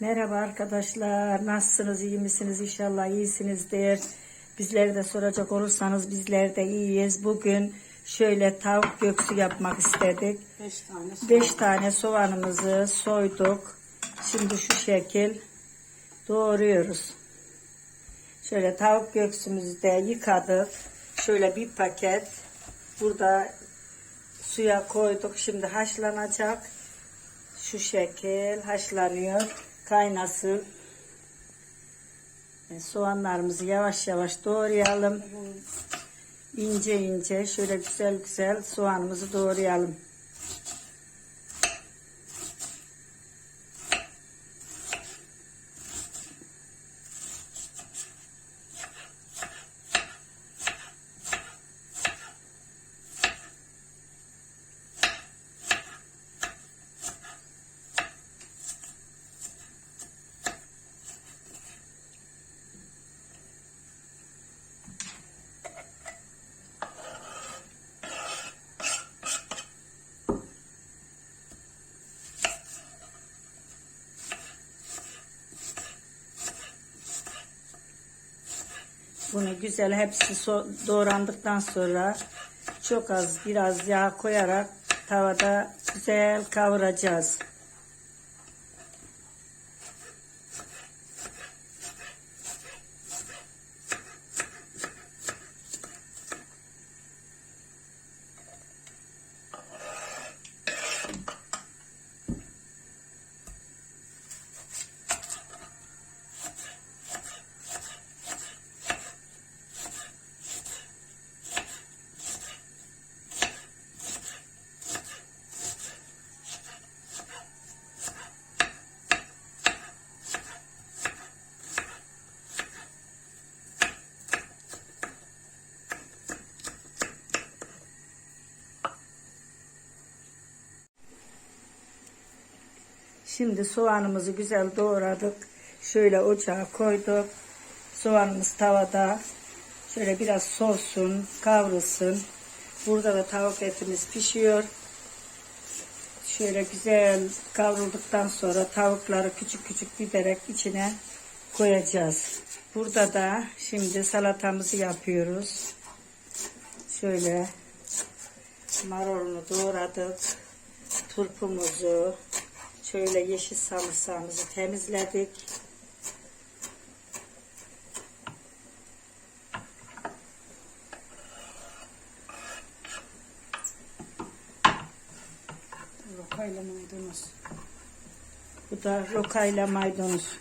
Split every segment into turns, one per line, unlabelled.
Merhaba arkadaşlar. Nasılsınız? iyi misiniz? İnşallah iyisinizdir. Bizleri de soracak olursanız bizler de iyiyiz. Bugün şöyle tavuk göksü yapmak istedik.
5 tane soğan.
5 tane soğanımızı soyduk. Şimdi şu şekil doğruyoruz. Şöyle tavuk göksümüzü de yıkadık. Şöyle bir paket burada suya koyduk. Şimdi haşlanacak. Şu şekil haşlanıyor. Kaynasın. E, Soğanlarımızı yavaş yavaş doğrayalım. İnce ince şöyle güzel güzel soğanımızı doğrayalım. Bunu güzel hepsi so- doğrandıktan sonra çok az biraz yağ koyarak tavada güzel kavuracağız. Şimdi soğanımızı güzel doğradık. Şöyle ocağa koyduk. Soğanımız tavada. Şöyle biraz soğusun, kavrulsun. Burada da tavuk etimiz pişiyor. Şöyle güzel kavrulduktan sonra tavukları küçük küçük giderek içine koyacağız. Burada da şimdi salatamızı yapıyoruz. Şöyle marulunu doğradık. Turpumuzu, şöyle yeşil sarımsağımızı temizledik.
Rokayla maydanoz.
Bu da rokayla maydanoz.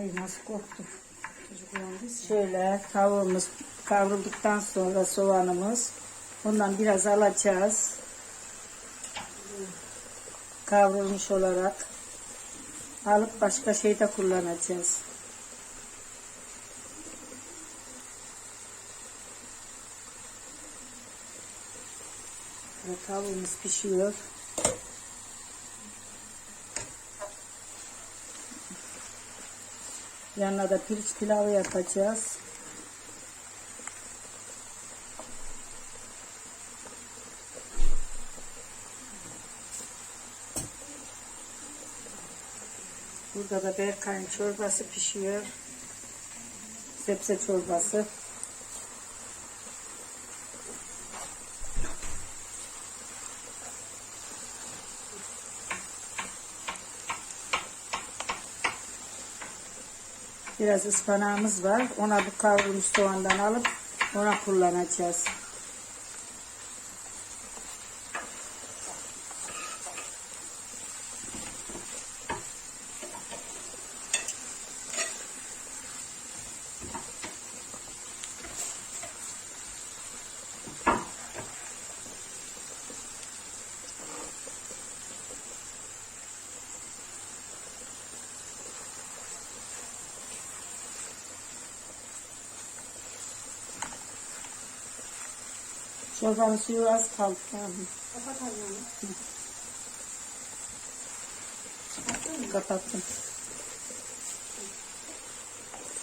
Ay nasıl
uyandıysa.
Şöyle tavuğumuz kavrulduktan sonra soğanımız ondan biraz alacağız. Kavrulmuş olarak alıp başka şeyde kullanacağız. Tavuğumuz pişiyor. Yanına da pirinç pilavı yapacağız. Burada da Berkay'ın çorbası pişiyor. Sebze çorbası. Biraz ıspanağımız var. Ona bu kavrulmuş soğandan alıp ona kullanacağız. Çorbanın suyu az kaldı. Tamam.
Kapat.
Kapattım.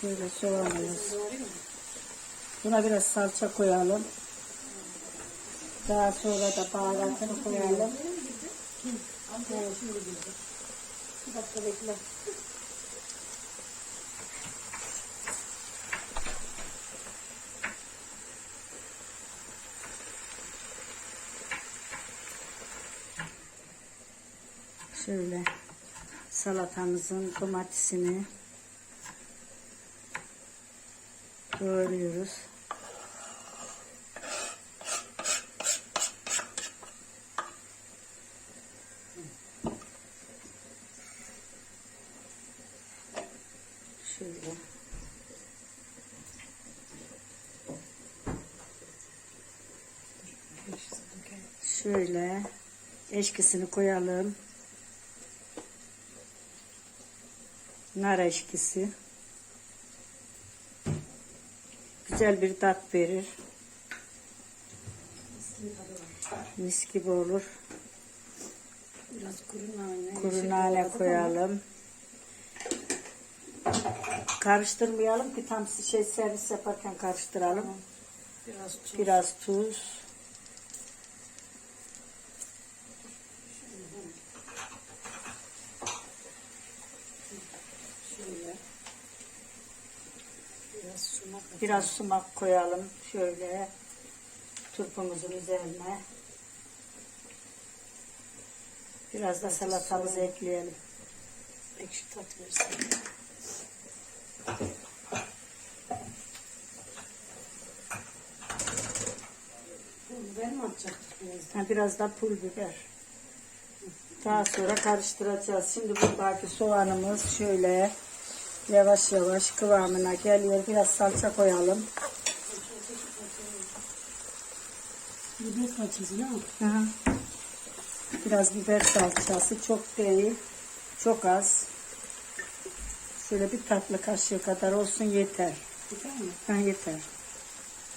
Şöyle soğanımız. Buna biraz salça koyalım. Daha sonra da baharatını koyalım.
Bir dakika bekle.
Şöyle salatamızın domatesini doğruyoruz. Şöyle. Şöyle eşkisini koyalım. Nar eşkisi. Güzel bir tat verir. Mis gibi olur.
Biraz kuru nane.
Kuru
yeşil
nane koyalım. Karıştırmayalım ki tam şey servis yaparken karıştıralım.
Biraz tuz.
Biraz tuz.
Şöyle. Biraz sumak. atalım.
Biraz sumak koyalım. Şöyle turpumuzun üzerine. Biraz da salatamızı ekleyelim.
ekşi tat versin. Pul biber mi atacaktık biraz?
Ha, biraz da pul biber. Daha sonra karıştıracağız. Şimdi buradaki soğanımız şöyle yavaş yavaş kıvamına geliyor. Biraz salça koyalım.
Biber salçası ne?
Aha. Biraz biber salçası çok değil. Çok az. Şöyle bir tatlı kaşığı kadar olsun yeter.
Biber mi?
Ha, yeter.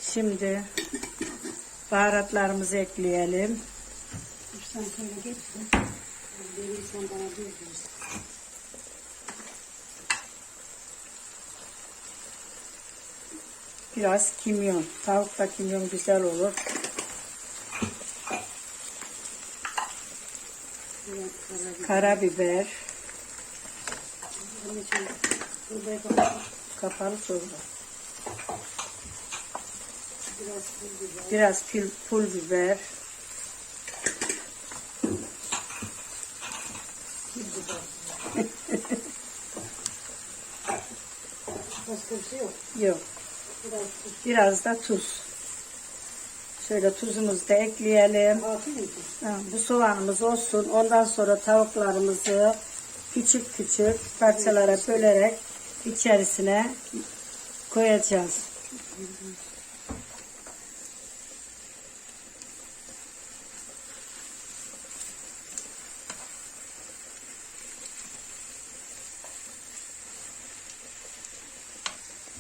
Şimdi baharatlarımızı ekleyelim.
Bir sen şöyle geç. Benim sen bana diyorsun.
Biraz kimyon. Tavukta kimyon güzel olur.
Karabiber. Kapalı.
Çorba.
Biraz pul.
Pul biber.
Başka bir şey yok.
Yok.
Biraz
da tuz. Şöyle tuzumuzu da ekleyelim. Bu soğanımız olsun. Ondan sonra tavuklarımızı küçük küçük parçalara bölerek içerisine koyacağız.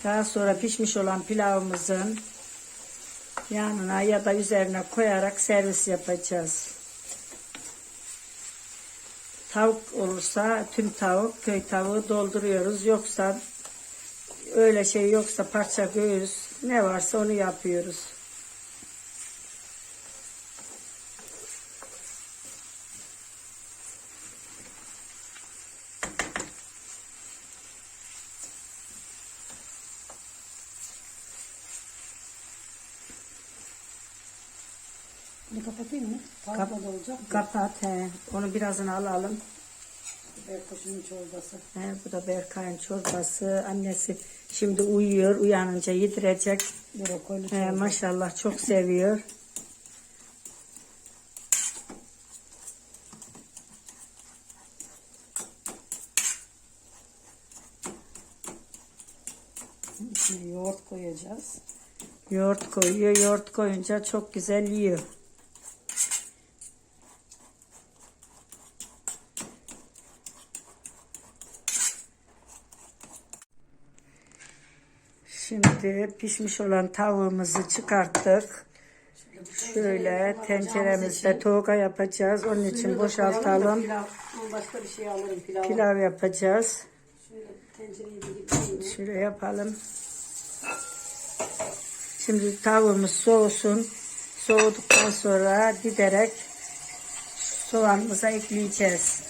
Daha sonra pişmiş olan pilavımızın yanına ya da üzerine koyarak servis yapacağız. Tavuk olursa tüm tavuk, köy tavuğu dolduruyoruz. Yoksa öyle şey yoksa parça göğüs ne varsa onu yapıyoruz.
Bunu kapatayım mı?
Kapat he. Onu birazını alalım.
Biber kuşunun çorbası.
He, bu da Berkay'ın çorbası. Annesi şimdi uyuyor. Uyanınca yedirecek.
Brokoli
He, maşallah çok seviyor.
İçine yoğurt koyacağız.
Yoğurt koyuyor. Yoğurt koyunca çok güzel yiyor. Şimdi pişmiş olan tavuğumuzu çıkarttık. Şöyle tenceremizde toga yapacağız. Onun için boşaltalım.
Başka bir şey alırım pilav.
Pilav yapacağız.
Şöyle
yapalım. Şimdi tavuğumuz soğusun. Soğuduktan sonra giderek soğanımıza ekleyeceğiz.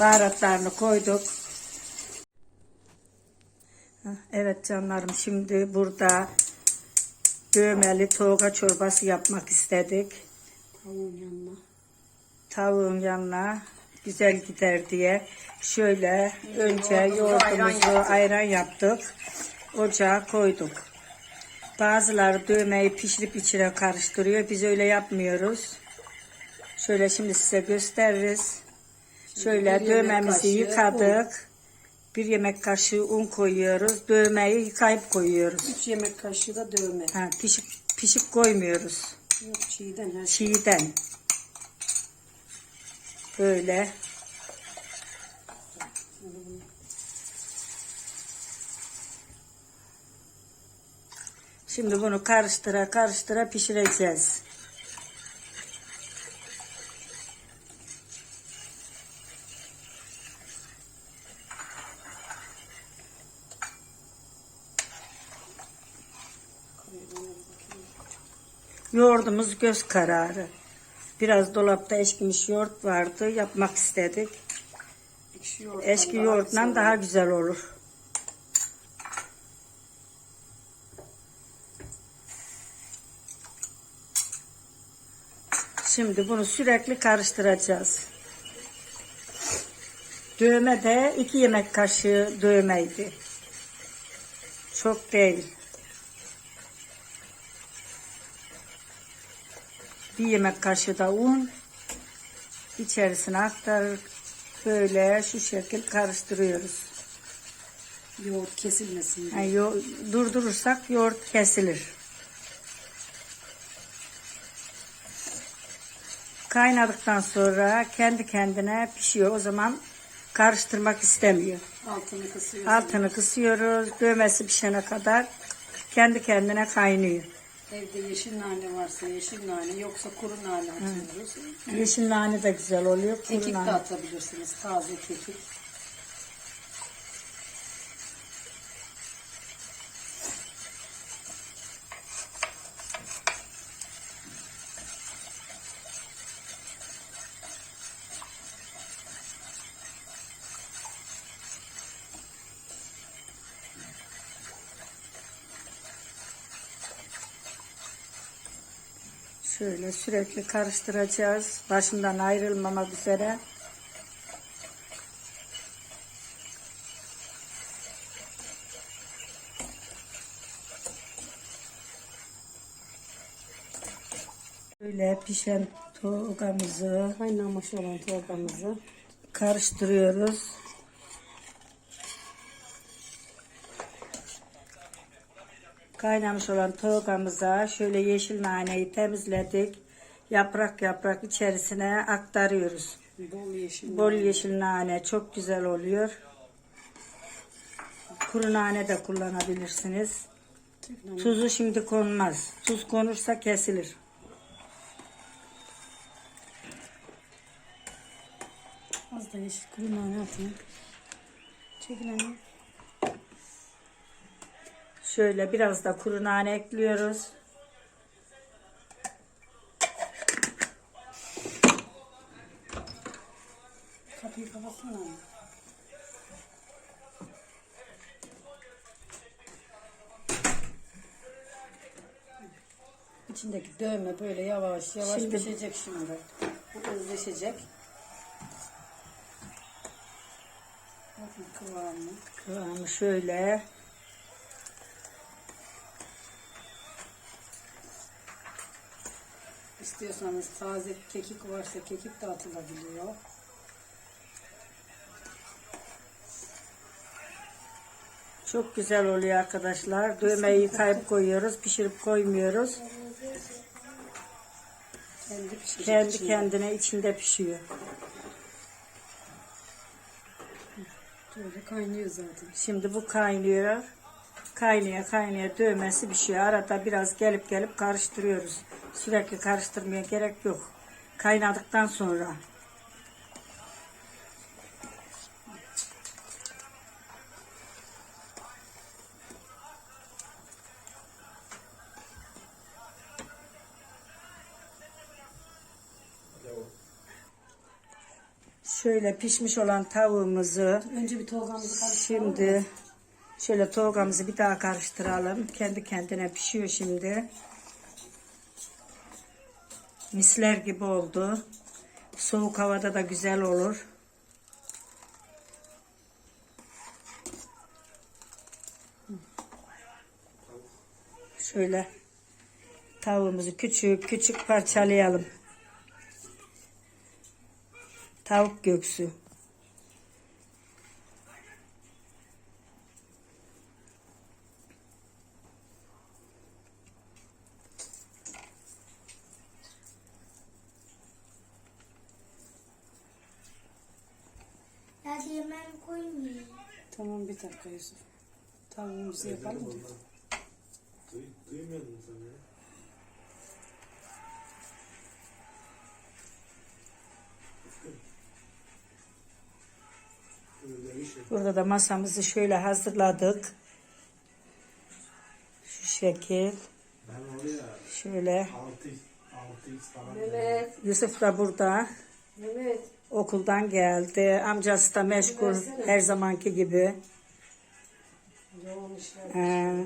Baharatlarını koyduk. Evet canlarım şimdi burada dövmeli toga çorbası yapmak istedik.
Tavuğun yanına.
tavuğun yanına güzel gider diye şöyle önce yoğurdumuzu ayran yaptık. Ocağa koyduk. Bazıları dövmeyi pişirip içine karıştırıyor. Biz öyle yapmıyoruz. Şöyle şimdi size gösteririz. Şöyle dövmemizi yıkadık. Bir yemek kaşığı un koyuyoruz. Dövmeyi yıkayıp koyuyoruz.
3 yemek kaşığı da dövme.
Ha, pişik pişik koymuyoruz.
Yok çiğden her şey.
çiğden. Böyle. Şimdi bunu karıştıra karıştıra pişireceğiz. Yoğurdumuz göz kararı. Biraz dolapta eşkimiş yoğurt vardı. Yapmak istedik.
Ekşi yoğurt.
Eski yoğurtla daha güzel olur. Şimdi bunu sürekli karıştıracağız. Dövme de iki yemek kaşığı dövmeydi. Çok değil. Bir yemek kaşığı da un. İçerisine aktarıp böyle şu şekil karıştırıyoruz.
Yoğurt kesilmesin. diye.
Yani yo- durdurursak yoğurt kesilir. Kaynadıktan sonra kendi kendine pişiyor. O zaman karıştırmak istemiyor.
Altını kısıyorsun.
Altını kısıyoruz. Dövmesi pişene kadar kendi kendine kaynıyor.
Evde yeşil nane varsa yeşil nane yoksa kuru nane atıyoruz.
Yeşil nane de güzel oluyor. Kuru
Kekik de
nane.
atabilirsiniz. Taze kekik.
Şöyle sürekli karıştıracağız. Başından ayrılmamak üzere. Böyle pişen togamızı
Kaynamış olan torbamızı
karıştırıyoruz. Kaynamış olan togamıza şöyle yeşil naneyi temizledik. Yaprak yaprak içerisine aktarıyoruz.
bol yeşil
Bol yeşil nane çok güzel oluyor. Kuru nane de kullanabilirsiniz. Tuzu şimdi konmaz. Tuz konursa kesilir.
Az da yeşil kuru nane atayım. Çekil anne.
Şöyle biraz da kuru nane ekliyoruz.
Kapıyı kapatsana. İçindeki dövme böyle yavaş yavaş
Şimdi-
pişecek şimdi. Bu özleşecek. Bakın kıvamı.
Kıvamı şöyle.
İstiyorsanız taze kekik varsa kekik de atılabiliyor.
Çok güzel oluyor arkadaşlar. Dövmeyi yıkayıp koyuyoruz. Pişirip koymuyoruz.
Kendi
Kendi
içinde.
kendine içinde pişiyor.
Böyle kaynıyor zaten.
Şimdi bu kaynıyor. Kaynaya kaynaya dövmesi bir şey. Arada biraz gelip gelip karıştırıyoruz. Sürekli karıştırmaya gerek yok. Kaynadıktan sonra. Şöyle pişmiş olan tavuğumuzu
Önce bir tolgamızı karıştıralım.
Şimdi şöyle toğamızı bir daha karıştıralım. Kendi kendine pişiyor şimdi. Misler gibi oldu. Soğuk havada da güzel olur. Şöyle tavuğumuzu küçük küçük parçalayalım. Tavuk göksü.
Koymayayım.
Tamam bir dakika Yusuf. Tavuğumuzu yapalım mı?
Duy, duymuyordun sen ya.
Burada da masamızı şöyle hazırladık. Şu şekil.
Ben oraya
Şöyle.
6 6x falan
Evet.
Yusuf da burada.
Evet.
Okuldan geldi. Amcası da meşgul. Her zamanki gibi.
Yoğun işler.
Ee,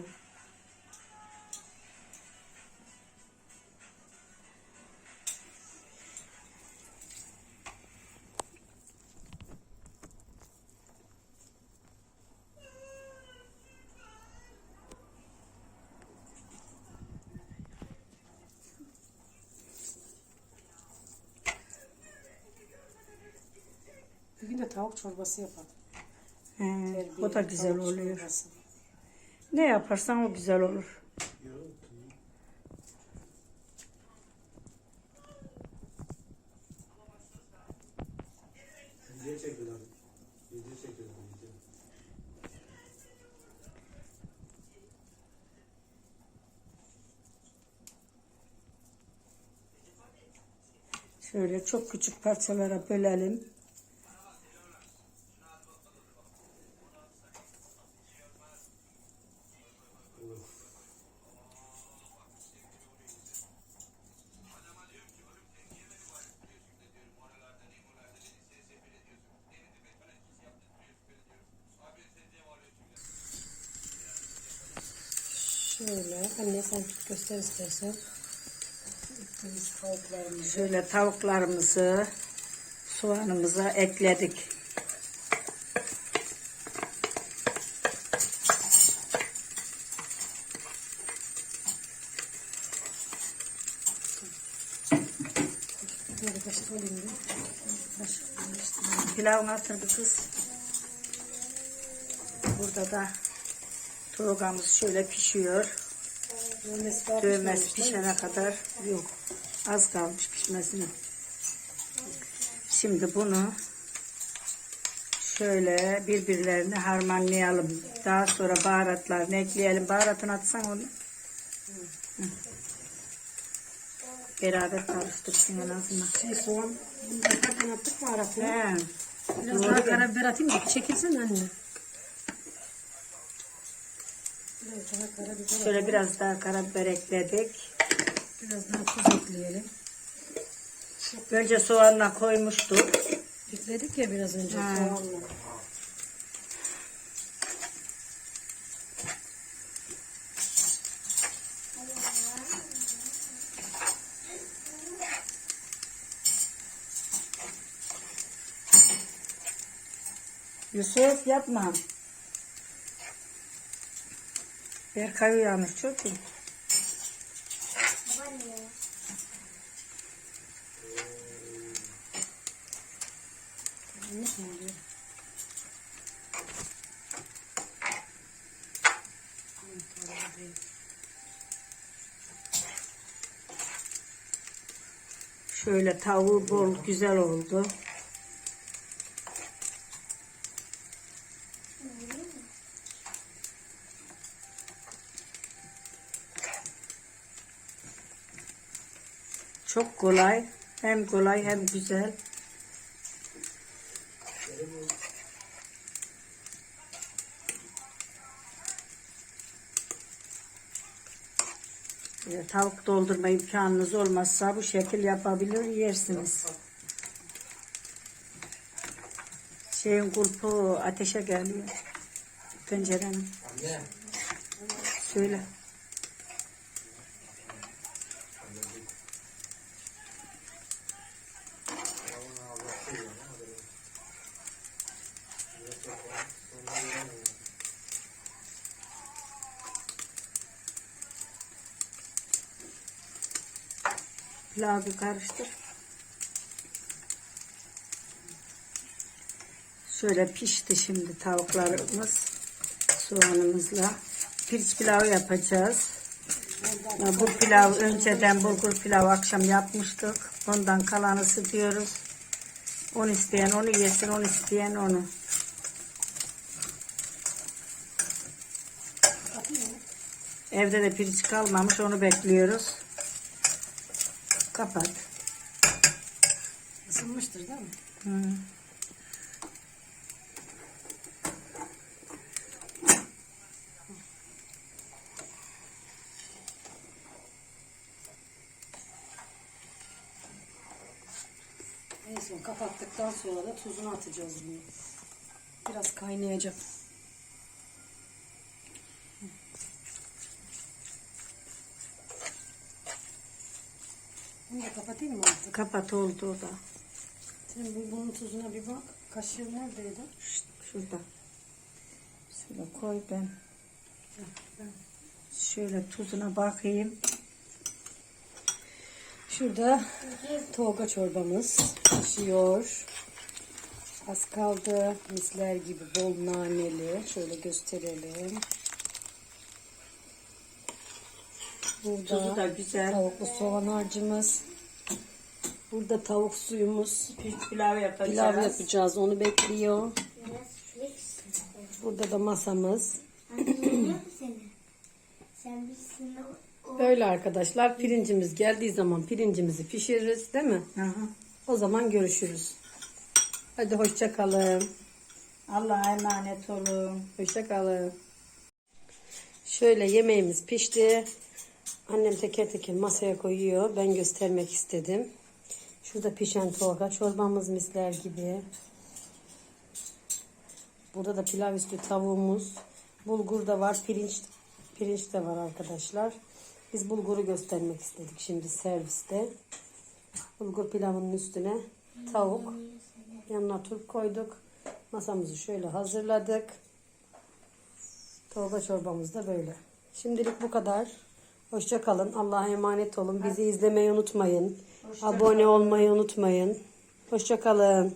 tavuk çorbası yapalım.
he,
Terbiye,
o da güzel
tavuk
oluyor.
çorbası.
Ne yaparsan o güzel olur.
Yok. Video çekiyorlar. Video çekiyorlar. Video.
Şöyle çok küçük parçalara bölelim.
Göster istersen. Tavuklarımızı.
Şöyle tavuklarımızı soğanımıza ekledik. Altını bir kız. Burada da toğamız şöyle pişiyor.
Dövmesi daha
Dövmesi pişene kadar yok. Az kalmış pişmesine. Şimdi bunu şöyle birbirlerini harmanlayalım. Daha sonra baharatlarını ekleyelim. Baharatını atsan onu. Hı. Beraber karıştırsın en azından.
Şey soğan. Yaparken attık mı arasına?
He.
Biraz
Doğru
daha karabiber atayım da çekilsin anne. Biraz daha karabiber
Şöyle biraz daha karabiber ekledik.
Biraz daha tuz ekleyelim.
Önce soğanla koymuştuk.
Ekledik ya biraz önce
Ha.
soğanla.
Yusuf yapma. Berkay.
Ne oluyor?
Şöyle tavuğu bol güzel oldu. Çok kolay. Hem kolay hem güzel. Tavuk doldurma imkanınız olmazsa bu şekil yapabilir yersiniz. Şeyin kulpu ateşe geliyor. Tencerenin. Söyle. Pilavı bir karıştır. Şöyle pişti şimdi tavuklarımız soğanımızla. Pirinç pilavı yapacağız. Ya Bu pilav önceden bulgur pilav akşam yapmıştık. Ondan kalanı ısıtıyoruz. Onu isteyen onu yesin, onu isteyen onu. Evde de pirinç kalmamış, onu bekliyoruz. Kapat.
Isınmıştır değil mi?
Hı.
En son kapattıktan sonra da tuzunu atacağız bunu. Biraz kaynayacak. Bunu da kapatayım mı artık?
Kapat oldu o da.
Sen bu, bunun tuzuna bir bak. Kaşığı neredeydi?
Şşt, şurada. Şöyle koy ben. Şöyle tuzuna bakayım.
Şurada toga çorbamız pişiyor. Az kaldı. Misler gibi bol naneli. Şöyle gösterelim.
Tuzu
Burada
da güzel.
tavuklu soğan harcımız. Burada tavuk suyumuz.
Pilav yapacağız.
Pilav yapacağız. Onu bekliyor. Burada da masamız. Böyle arkadaşlar pirincimiz geldiği zaman pirincimizi pişiririz değil mi?
Hı hı.
O zaman görüşürüz. Hadi hoşça kalın.
Allah'a emanet olun.
Hoşça kalın. Şöyle yemeğimiz pişti. Annem teker teker masaya koyuyor. Ben göstermek istedim. Şurada pişen torga çorbamız misler gibi. Burada da pilav üstü tavuğumuz. Bulgur da var. Pirinç pirinç de var arkadaşlar. Biz bulguru göstermek istedik şimdi serviste. Bulgur pilavının üstüne tavuk. Yanına turp koyduk. Masamızı şöyle hazırladık. Torba çorbamız da böyle. Şimdilik bu kadar. Hoşça kalın. Allah'a emanet olun. Bizi izlemeyi unutmayın. Abone olmayı unutmayın. Hoşça kalın.